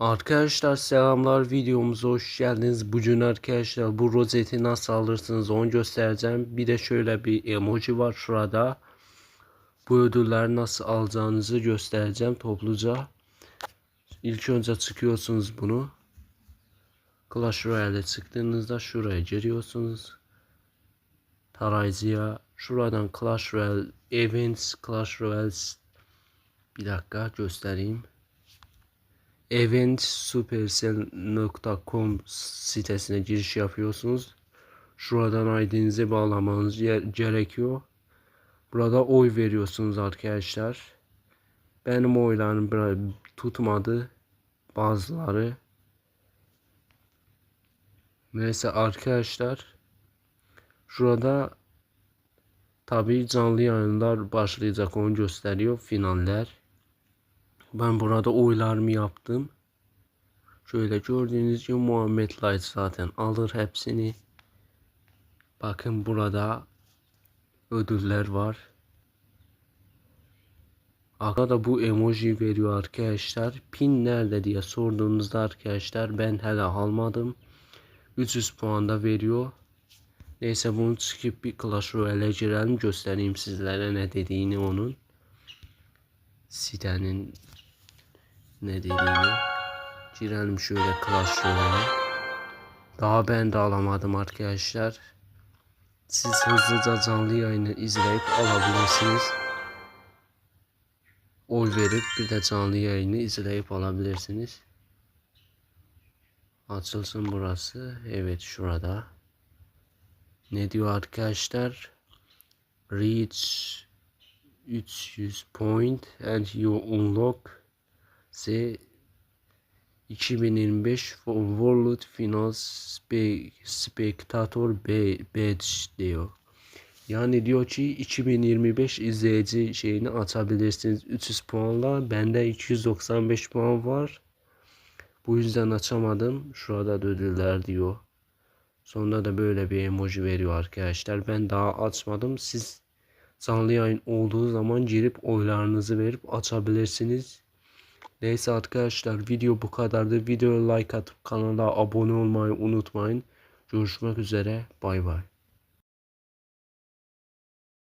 Arkadaşlar selamlar videomuza hoş geldiniz. Bugün arkadaşlar bu rozeti nasıl alırsınız onu göstereceğim. Bir de şöyle bir emoji var şurada. Bu ödülleri nasıl alacağınızı göstereceğim topluca. İlk önce çıkıyorsunuz bunu. Clash Royale'e çıktığınızda şuraya giriyorsunuz. Tarayıcıya şuradan Clash Royale Events Clash Royale bir dakika göstereyim eventsupersel.com sitesine giriş yapıyorsunuz. Şuradan ID'nizi bağlamanız gerekiyor. Burada oy veriyorsunuz arkadaşlar. Benim oylarım tutmadı. Bazıları. Neyse arkadaşlar. Şurada tabi canlı yayınlar başlayacak onu gösteriyor. Finaller. Ben burada oylarımı yaptım. Şöyle gördüğünüz gibi Muhammed Light zaten alır hepsini. Bakın burada ödüller var. Arkada bu emoji veriyor arkadaşlar. Pin nerede diye sorduğunuzda arkadaşlar ben hala almadım. 300 puan da veriyor. Neyse bunu çıkıp bir Clash Royale'e girelim göstereyim sizlere ne dediğini onun. Sitenin ne dediğini. Girelim şöyle Clash Royale. Daha ben de alamadım arkadaşlar. Siz hızlıca canlı yayını izleyip alabilirsiniz. Oy verip bir de canlı yayını izleyip alabilirsiniz. Açılsın burası. Evet şurada. Ne diyor arkadaşlar? Reach 300 point and you unlock ise 2025 World Finals Spe Spectator Badge diyor. Yani diyor ki 2025 izleyici şeyini açabilirsiniz 300 puanla. Bende 295 puan var. Bu yüzden açamadım. Şurada ödüller diyor. Sonunda da böyle bir emoji veriyor arkadaşlar. Ben daha açmadım. Siz canlı yayın olduğu zaman girip oylarınızı verip açabilirsiniz. Neyse arkadaşlar video bu kadardı. Videoya like atıp kanala abone olmayı unutmayın. Görüşmek üzere. Bay bay.